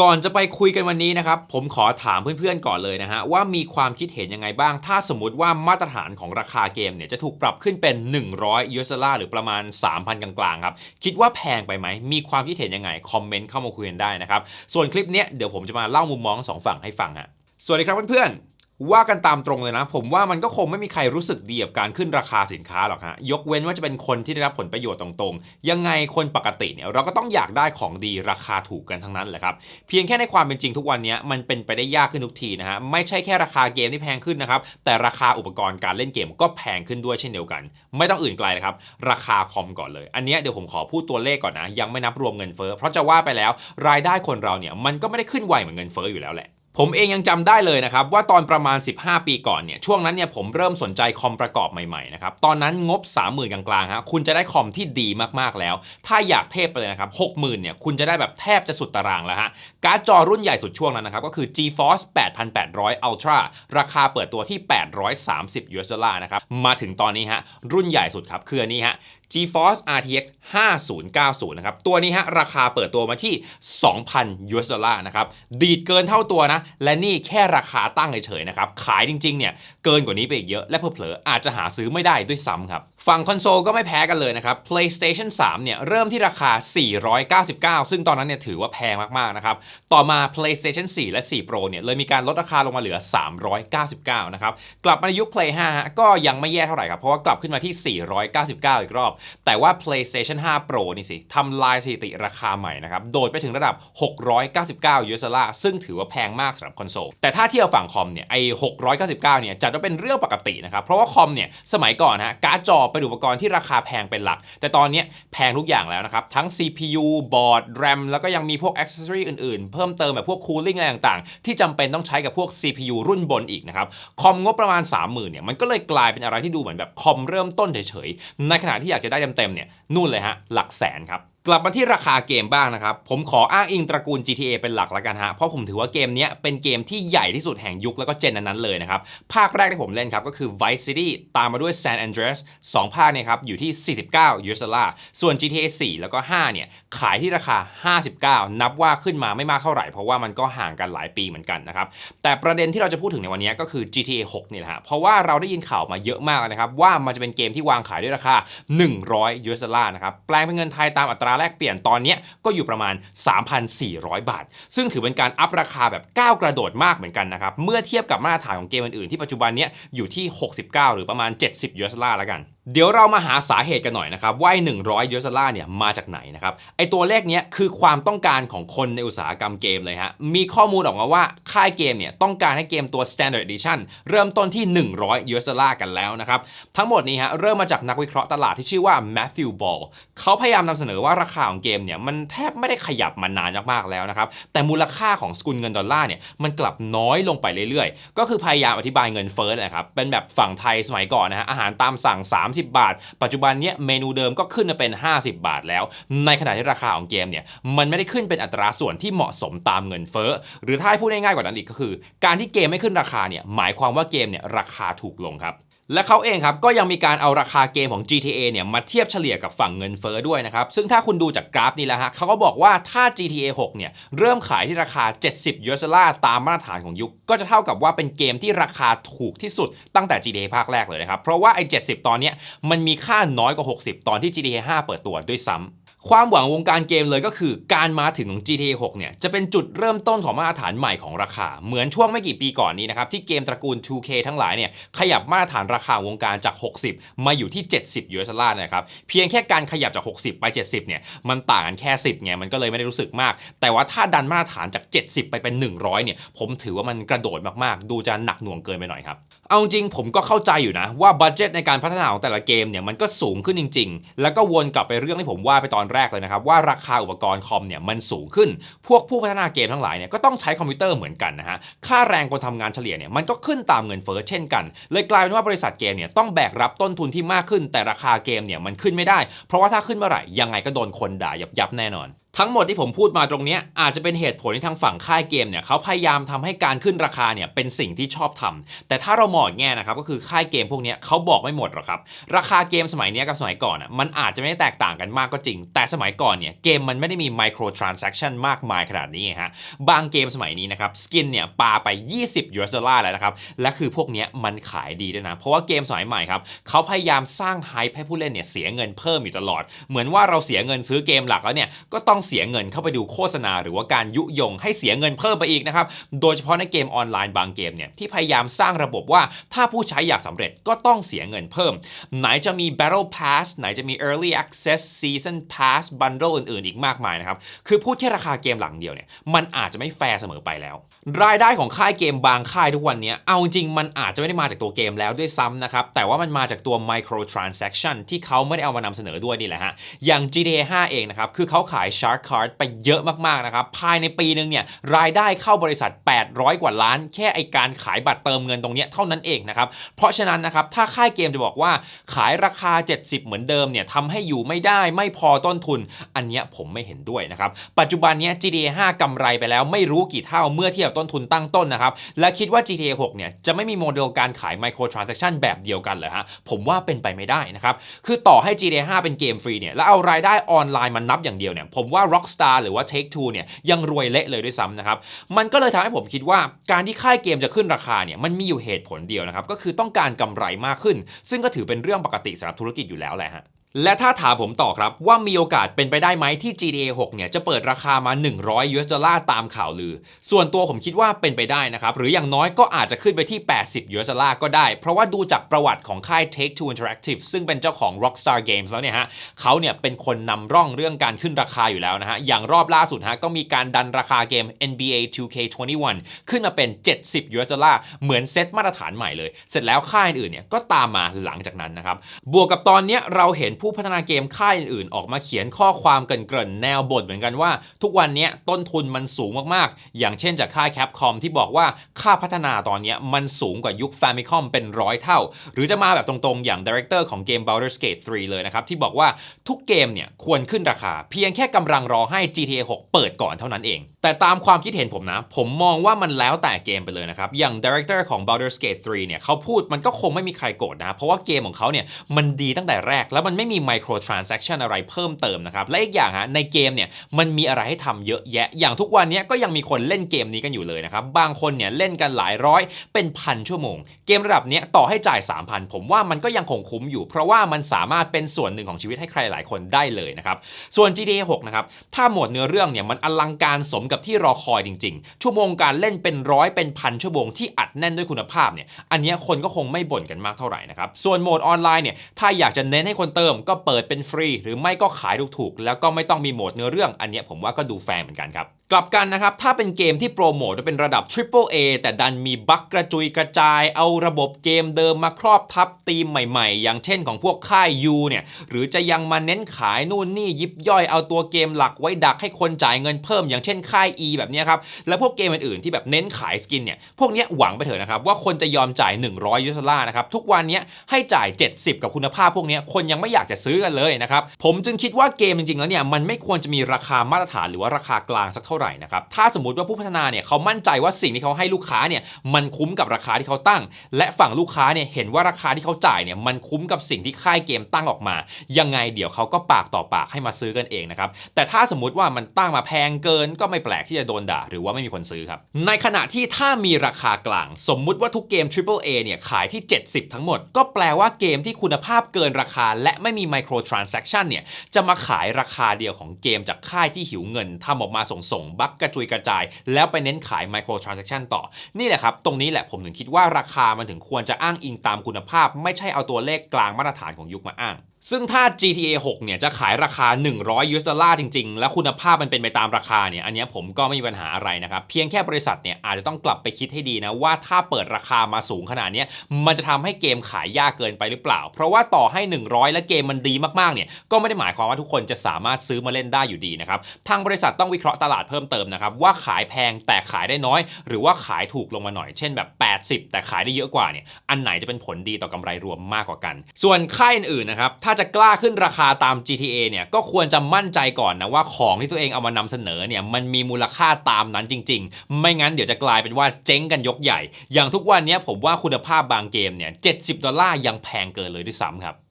ก่อนจะไปคุยกันวันนี้นะครับ ผมขอถามเพื่อนๆก่อนเลยนะฮะ ว่ามีความคิดเห็นยังไงบ้าง ถ้าสมมติว่ามาตรฐานของราคาเกมเนี่ย จะถูกปรับขึ้นเป็น 100ยูสดอลลาร์หรือประมาณ 3,000 กลางๆครับ คิดว่าแพงไปไหม มีความคิดเห็นยังไง คอมเมนต์เข้ามาคุยกันได้นะครับ ส่วนคลิปเนี้ยเดี๋ยวผมจะมาเล่ามุมมองสองฝั่งให้ฟังฮะสวัสดีครับเพื่อนๆ ว่ากันตามตรงเลยนะ ผมว่ามันก็คงไม่มีใครรู้สึกดีกับการขึ้นราคาสินค้าหรอกฮะยกเว้นว่าจะเป็นคนที่ได้รับผลประโยชน์ตรงๆ ยังไงคนปกติเนี่ยเราก็ต้องอยากได้ของดีราคาถูกกันทั้งนั้นแหละครับเพียงแค่ในความเป็นจริงทุกวันนี้มันเป็นไปได้ยากขึ้นทุกทีนะฮะไม่ใช่แค่ราคาเกมที่แพงขึ้นนะครับแต่ราคาอุปกรณ์การเล่นเกมก็แพงขึ้นด้วยเช่นเดียวกัน ไม่ต้องอื่นไกลเลยครับราคาคอมก่อนเลย อันนี้เดี๋ยวผมขอพูดตัวเลขก่อนนะยังไม่นับรวมเงินเฟ้อเพราะจะว่าไปแล้วรายได้คนเราเนี่ยมันก็ไม่ได้ขึ้นไวเหมือนเงินเฟ้ออยู่แล้วแหละ ผมเองยังจำได้เลยนะครับ ว่าตอนประมาณ 15 ปีก่อนเนี่ยช่วงนั้นเนี่ยผมเริ่มสนใจคอมประกอบใหม่ๆนะครับตอนนั้นงบ 30,000 กลางๆฮะคุณจะได้คอมที่ดีมากๆแล้ว ถ้าอยากเทพไปเลยนะครับ 60,000 เนี่ยคุณจะได้แบบแทบจะสุดตารางแล้วฮะการ์ดจอรุ่นใหญ่สุดช่วงนั้นนะครับก็คือ GeForce 8800 Ultra ราคาเปิดตัวที่ 830 US ดอลลาร์นะครับมาถึงตอนนี้ฮะรุ่นใหญ่สุดครับคืออันนี้ฮะ GeForce RTX 5090 นะครับ ตัวนี้ฮะราคาเปิดตัวมาที่ 2,000 US ดอลลาร์นะครับ ดีดเกินเท่าตัวนะ และนี่แค่ราคาตั้งเฉยๆนะครับ ขายจริงๆเนี่ยเกินกว่านี้ไปอีกเยอะ และเผลอๆอาจจะหาซื้อไม่ได้ด้วยซ้ำครับ ฝั่งคอนโซลก็ไม่แพ้กันเลยนะครับ PlayStation 3 เนี่ยเริ่มที่ราคา 499 ซึ่งตอนนั้นเนี่ยถือว่าแพงมากๆนะครับ ต่อมา PlayStation 4 และ 4 Pro เนี่ยเลยมีการลดราคาลงมาเหลือ 399 นะครับ กลับมาในยุค Play 5ฮะก็ยังไม่แย่เท่าไหร่ครับ เพราะว่ากลับขึ้นมาที่ 499 อีกรอบแต่ว่า PlayStation 5 Pro นี่สิทำลายสถิติราคาใหม่นะครับ โดดไปถึงระดับ 699 US ดอลลาร์ซึ่งถือว่าแพงมากสำหรับคอนโซล แต่ถ้าเทียบฝั่งคอมเนี่ยไอ้699 เนี่ยจัดว่าเป็นเรื่องปกตินะครับ เพราะว่าคอมเนี่ยสมัยก่อนฮะการ์ดจอเป็นอุปกรณ์ที่ราคาแพงเป็นหลัก แต่ตอนนี้แพงทุกอย่างแล้วนะครับ ทั้ง CPU บอร์ด RAM แล้วก็ยังมีพวก accessory อื่นๆ เพิ่มเติมแบบพวก cooling อะไรต่างๆ ที่จำเป็นต้องใช้กับพวก CPU รุ่นบนอีกนะครับคอมงบประมาณ 30,000เนี่ยมันก็เลยกลายเป็นอะไรที่ดูเหมือนแบบคอมเริ่มต้นเฉยๆในขณะที่อยากจะได้เต็มๆเนี่ยนู่นเลยฮะหลักแสนครับ กลับมาที่ราคาเกมบ้างนะครับ ผมขออ้างอิงตระกูล GTA เป็นหลักแล้วกันฮะ เพราะผมถือว่าเกมนี้เป็นเกมที่ใหญ่ที่สุดแห่งยุคแล้วก็เจนนั้นๆเลยนะครับ ภาคแรกที่ผมเล่นครับก็คือ Vice City ตามมาด้วย San Andreas 2 ภาคเนี่ยครับอยู่ที่ 49 US ดอลลาร์ ส่วน GTA 4 แล้วก็ 5 เนี่ย ขายที่ราคา 59 นับว่าขึ้นมาไม่มากเท่าไหร่ เพราะว่ามันก็ห่างกันหลายปีเหมือนกันนะครับ แต่ประเด็นที่เราจะพูดถึงในวันนี้ก็คือ GTA 6นี่แหละฮะ เพราะว่าเราได้ยินข่าวมาเยอะมากนะครับว่ามันจะเป็นเกมที่วางขายด้วยราคา 100 US ดอลลาร์นะครับ แปลงเป็นเงินไทยตามอัตราแลกเปลี่ยนตอนนี้ก็อยู่ประมาณ 3,400 บาท ซึ่งถือเป็นการอัพราคาแบบก้าวกระโดดมากเหมือนกันนะครับ เมื่อเทียบกับมาตรฐานของเกมอื่นๆที่ปัจจุบันนี้อยู่ที่ 69 หรือประมาณ 70 US ดอลลาร์แล้วกัน เดี๋ยวเรามาหาสาเหตุกันหน่อยนะครับว่าไอ้100 US ดอลลาร์เนี่ยมาจากไหนนะครับไอตัวเลขเนี้ยคือความต้องการของคนในอุตสาหกรรมเกมเลยฮะมีข้อมูลออกมาว่าค่ายเกมเนี่ยต้องการให้เกมตัว Standard Edition เริ่มต้นที่ 100 US ดอลลาร์กันแล้วนะครับทั้งหมดนี้ฮะเริ่มมาจากนักวิเคราะห์ตลาดที่ชื่อว่า Matthew Ball เขาพยายามนำเสนอว่าราคาของเกมเนี่ยมันแทบไม่ได้ขยับมานานมากๆแล้วนะครับแต่มูลค่าของสกุลเงินดอลลาร์เนี่ยมันกลับน้อยลงไปเรื่อยๆ ก็คือพยายามอธิบายเงินเฟ้อนะครับเป็นแบบฝั่งไทยสมัยก่อนนะฮะอาหารตามสั่ง 30บาท ปัจจุบันเนี้ยเมนูเดิมก็ขึ้นมาเป็น 50 บาทแล้ว ในขณะที่ราคาของเกมเนี่ยมันไม่ได้ขึ้นเป็นอัตราส่วนที่เหมาะสมตามเงินเฟ้อหรือถ้าให้พูดง่ายๆกว่านั้นอีกก็คือ การที่เกมไม่ขึ้นราคาเนี่ยหมายความว่าเกมเนี่ยราคาถูกลงครับ และเขาเองครับก็ยังมีการเอาราคาเกมของ GTA เนี่ยมาเทียบเฉลี่ยกับฝั่งเงินเฟ้อด้วยนะครับ ซึ่งถ้าคุณดูจากกราฟนี้แล้วฮะเขาก็บอกว่าถ้า GTA 6 เนี่ยเริ่มขายที่ราคา 70 US ดอลลาร์ตามมาตรฐานของยุค ก็จะเท่ากับว่าเป็นเกมที่ราคาถูกที่สุดตั้งแต่ GTA ภาคแรกเลยนะครับ เพราะว่าไอ้ 70 ตอนเนี้ยมันมีค่าน้อยกว่า 60 ตอนที่ GTA 5 เปิดตัวด้วยซ้ำ ความหวังวงการเกมเลยก็คือการมาถึงของ GTA 6 เนี่ย จะเป็นจุดเริ่มต้นของมาตรฐานใหม่ของราคา เหมือนช่วงไม่กี่ปีก่อนนี้นะครับ ที่เกมตระกูล 2K ทั้งหลายเนี่ย ขยับมาตรฐานราคาวงการจาก 60 มาอยู่ที่ 70 US ดอลลาร์นะครับ เพียงแค่การขยับจาก 60 ไป 70 เนี่ย มันต่างกันแค่ 10ไงมันก็เลยไม่ได้รู้สึกมาก แต่ว่าถ้าดันมาตรฐานจาก 70 ไปเป็น 100 เนี่ย ผมถือว่ามันกระโดดมากๆ ดูจะหนักหน่วงเกินไปหน่อยครับเอาจริงผมก็เข้าใจอยู่นะว่าบัตเจตในการพัฒนาของแต่ละเกมเนี่ยมันก็สูงขึ้นจริง ๆ แล้วก็วนกลับไปเรื่องที่ผมว่าไปตอนแรกเลยนะครับ ว่าราคาอุปกรณ์คอมเนี่ยมันสูงขึ้น พวกผู้พัฒนาเกมทั้งหลายเนี่ยก็ต้องใช้คอมพิวเตอร์เหมือนกันนะฮะ ค่าแรงคนทำงานเฉลี่ยเนี่ยมันก็ขึ้นตามเงินเฟ้อเช่นกัน เลยกลายเป็นว่าบริษัทเกมเนี่ยต้องแบกรับต้นทุนที่มากขึ้น แต่ราคาเกมเนี่ยมันขึ้นไม่ได้ เพราะว่าถ้าขึ้นเมื่อไหร่ยังไงก็โดนคนด่ายับยับแน่นอน ทั้งหมดที่ผมพูดมาตรงนี้อาจจะเป็นเหตุผลที่ทางฝั่งค่ายเกมเนี่ยเขาพยายามทำให้การขึ้นราคาเนี่ยเป็นสิ่งที่ชอบทำแต่ถ้าเรามองอีกแง่นะครับก็คือค่ายเกมพวกนี้เขาบอกไม่หมดหรอกครับ ราคาเกมสมัยนี้กับสมัยก่อนอะมันอาจจะไม่ได้แตกต่างกันมากก็จริง แต่สมัยก่อนเนี่ยเกมมันไม่ได้มี micro transaction มากมายขนาดนี้ฮะบางเกมสมัยนี้นะครับสกินเนี่ยปาไป 20 US ดอลลาร์แล้วนะครับและคือพวกนี้มันขายดีด้วยนะเพราะว่าเกมสมัยใหม่ครับเขาพยายามสร้างไฮป์ให้ผู้เล่นเนี่ยเสียเงินเพิ่มอยู่ตลอด เหมือนว่าเราเสียเงินซื้อเกมหลักแล้วเนี่ยก็ต้องเสียเงินเข้าไปดูโฆษณา หรือว่าการยุยงให้เสียเงินเพิ่มไปอีกนะครับ โดยเฉพาะในเกมออนไลน์บางเกมเนี่ยที่พยายามสร้างระบบว่าถ้าผู้ใช้อยากสำเร็จก็ต้องเสียเงินเพิ่ม ไหนจะมี Battle Pass ไหนจะมี Early Access Season Pass Bundle อื่นๆ อีกมากมายนะครับ คือพูดแค่ราคาเกมหลังเดียวเนี่ยมันอาจจะไม่แฟร์เสมอไปแล้ว รายได้ของค่ายเกมบางค่ายทุกวันนี้ เอาจริงมันอาจจะไม่ได้มาจากตัวเกมแล้วด้วยซ้ำนะครับ แต่ว่ามันมาจากตัว micro transaction ที่เขาไม่ได้เอามานำเสนอด้วยนี่แหละฮะ อย่าง GTA 5 เองนะครับ คือเขาขาย Shark Card ไปเยอะมากๆนะครับ ภายในปีหนึ่งเนี่ย รายได้เข้าบริษัท 800 กว่าล้าน แค่ไอการขายบัตรเติมเงินตรงนี้เท่านั้นเองนะครับ เพราะฉะนั้นนะครับ ถ้าค่ายเกมจะบอกว่าขายราคา 70 เหมือนเดิมเนี่ยทำให้อยู่ไม่ได้ไม่พอต้นทุน อันเนี้ยผมไม่เห็นด้วยนะครับ ปัจจุบันเนี้ย GTA 5กำไรไปแล้วไม่รู้กี่เท่าเมื่อเทียบต้นทุนตั้งต้นนะครับ และคิดว่า GTA 6 เนี่ย จะไม่มีโมเดลการขาย micro transaction แบบเดียวกันเหรอฮะ ผมว่าเป็นไปไม่ได้นะครับ คือต่อให้ GTA 5 เป็นเกมฟรีเนี่ย แล้วเอารายได้ออนไลน์มันนับอย่างเดียวเนี่ย ผมว่า Rockstar หรือว่า Take Two เนี่ย ยังรวยเละเลยด้วยซ้ำนะครับ มันก็เลยทำให้ผมคิดว่าการที่ค่ายเกมจะขึ้นราคาเนี่ย มันมีอยู่เหตุผลเดียวนะครับ ก็คือต้องการกำไรมากขึ้น ซึ่งก็ถือเป็นเรื่องปกติสำหรับธุรกิจอยู่แล้วแหละฮะ และถ้าถามผมต่อครับว่ามีโอกาสเป็นไปได้ไหมที่ GTA 6 เนี่ยจะเปิดราคามา 100 US ดอลลาร์ตามข่าวลือ ส่วนตัวผมคิดว่าเป็นไปได้นะครับ หรืออย่างน้อยก็อาจจะขึ้นไปที่ 80 US ดอลลาร์ก็ได้ เพราะว่าดูจากประวัติของค่าย Take Two Interactive ซึ่งเป็นเจ้าของ Rockstar Games แล้วเนี่ยฮะเขาเนี่ยเป็นคนนำร่องเรื่องการขึ้นราคาอยู่แล้วนะฮะ อย่างรอบล่าสุดฮะก็มีการดันราคาเกม NBA 2K21 ขึ้นมาเป็น 70 US ดอลลาร์เหมือนเซตมาตรฐานใหม่เลย เสร็จแล้วค่ายอื่นเนี่ยก็ตามมาหลังจากนั้นนะครับบวกกับตอนเนี้ยเราเห็นผู้พัฒนาเกมค่ายอื่นๆ ออกมาเขียนข้อความเกริ่นๆแนวบทเหมือนกันว่า ทุกวันนี้ต้นทุนมันสูงมากๆ อย่างเช่นจากค่าย Capcom ที่บอกว่าค่าพัฒนาตอนนี้มันสูงกว่ายุค Famicom เป็นร้อยเท่า หรือจะมาแบบตรงๆ อย่างดีเรคเตอร์ของเกม Baldur's Gate 3 เลยนะครับ ที่บอกว่าทุกเกมเนี่ยควรขึ้นราคา เพียงแค่กำลังรอให้ GTA 6 เปิดก่อนเท่านั้นเองแต่ตามความคิดเห็นผมนะ ผมมองว่ามันแล้วแต่เกมไปเลยนะครับ อย่างดีเรคเตอร์ของ Baldur's Gate 3 เนี่ยเขาพูดมันก็คงไม่มีใครโกรธนะ เพราะว่าเกมของเขาเนี่ยมันดีตั้งแต่แรก แล้วมันไม่มี micro transaction อะไรเพิ่มเติมนะครับ และอีกอย่างฮะในเกมเนี่ยมันมีอะไรให้ทำเยอะแยะ อย่างทุกวันนี้ก็ยังมีคนเล่นเกมนี้กันอยู่เลยนะครับ บางคนเนี่ยเล่นกันหลายร้อยเป็นพันชั่วโมง เกมระดับเนี้ยต่อให้จ่าย 3,000 ผมว่ามันก็ยังคงคุ้มอยู่ เพราะว่ามันสามารถเป็นส่วนหนึ่งของชีวิตให้ใครหลายคนได้เลยนะครับส่วน GTA 6 นะครับถ้าหมวดเนื้อเรื่องเนี่ยมันอลังการสมกับที่รอคอยจริง ๆ ชั่วโมงการเล่นเป็นร้อยเป็นพันชั่วโมงที่อัดแน่นด้วยคุณภาพเนี่ยอันนี้คนก็คงไม่บ่นกันมากเท่าไหร่นะครับส่วนโหมดออนไลน์เนี่ยถ้าอยากจะเน้นให้คนเติมก็เปิดเป็นฟรี หรือไม่ก็ขายถูกๆแล้วก็ไม่ต้องมีโหมดเนื้อเรื่องอันนี้ผมว่าก็ดูแฟร์เหมือนกันครับ กลับกันนะครับ ถ้าเป็นเกมที่โปรโมทว่าเป็นระดับ Triple A แต่ดันมีบั๊กกระจุยกระจาย เอาระบบเกมเดิมมาครอบทับธีมใหม่ๆ อย่างเช่นของพวกค่าย U เนี่ย หรือจะยังมาเน้นขายนู่นนี่ยิบย่อยเอาตัวเกมหลักไว้ดักให้คนจ่ายเงินเพิ่ม อย่างเช่นค่าย E แบบนี้ครับ แล้วพวกเกมอื่นๆที่แบบเน้นขายสกินเนี่ย พวกเนี้ยหวังไปเถอะนะครับว่าคนจะยอมจ่าย 100ยูสลานะครับ ทุกวันนี้ให้จ่าย 70 กับคุณภาพพวกเนี้ยคนยังไม่อยากจะซื้อกันเลยนะครับ ผมจึงคิดว่าเกมจริงๆแล้วเนี่ยมันไม่ควรจะมีราคามาตรฐานหรือว่าราคากลางสักเท่าไหร่นะครับ ถ้าสมมติว่าผู้พัฒนาเนี่ยเขามั่นใจว่าสิ่งที่เขาให้ลูกค้าเนี่ยมันคุ้มกับราคาที่เขาตั้ง และฝั่งลูกค้าเนี่ยเห็นว่าราคาที่เขาจ่ายเนี่ยมันคุ้มกับสิ่งที่ค่ายเกมตั้งออกมา ยังไงเดี๋ยวเขาก็ปากต่อปากให้มาซื้อกันเองนะครับ แต่ถ้าสมมติว่ามันตั้งมาแพงเกินก็ไม่แปลกที่จะโดนด่า หรือว่าไม่มีคนซื้อครับ ในขณะที่ถ้ามีราคากลาง สมมุติว่าทุกเกม Triple A เนี่ยขายที่ 70 ทั้งหมด ก็แปลว่าเกมที่คุณภาพเกินราคา และไม่มี micro transaction เนี่ยจะมาขายราคาเดียวของเกมจากค่ายที่หิวเงินทำออกมาส่งบักกระจุยกระจาย แล้วไปเน้นขาย micro transaction ต่อ นี่แหละครับ ตรงนี้แหละผมถึงคิดว่าราคามันถึงควรจะอ้างอิงตามคุณภาพ ไม่ใช่เอาตัวเลขกลางมาตรฐานของยุคมาอ้างซึ่งถ้า GTA 6 เนี่ยจะขายราคา 100 US ดอลลาร์จริงๆ และคุณภาพมันเป็นไปตามราคาเนี่ย อันนี้ผมก็ไม่มีปัญหาอะไรนะครับ เพียงแค่บริษัทเนี่ยอาจจะต้องกลับไปคิดให้ดีนะว่าถ้าเปิดราคามาสูงขนาดนี้มันจะทำให้เกมขายยากเกินไปหรือเปล่า เพราะว่าต่อให้ 100 และเกมมันดีมากๆ เนี่ย ก็ไม่ได้หมายความว่าทุกคนจะสามารถซื้อมาเล่นได้อยู่ดีนะครับ ทางบริษัทต้องวิเคราะห์ตลาดเพิ่มเติมนะครับว่าขายแพงแต่ขายได้น้อย หรือว่าขายถูกลงมาหน่อย เช่นแบบ 80 แต่ขายได้เยอะกว่าเนี่ย อันไหนจะเป็นผลดีต่อกำไรรวมมากกว่ากัน ส่วนค่ายอื่นๆนะครับถ้าจะกล้าขึ้นราคาตาม GTA เนี่ยก็ควรจะมั่นใจก่อนนะว่าของที่ตัวเองเอามานำเสนอเนี่ยมันมีมูลค่าตามนั้นจริง ๆ ไม่งั้นเดี๋ยวจะกลายเป็นว่าเจ๊งกันยกใหญ่ อย่างทุกวันนี้ผมว่าคุณภาพบางเกมเนี่ย70ดอลลาร์ยังแพงเกินเลยด้วยซ้ำครับ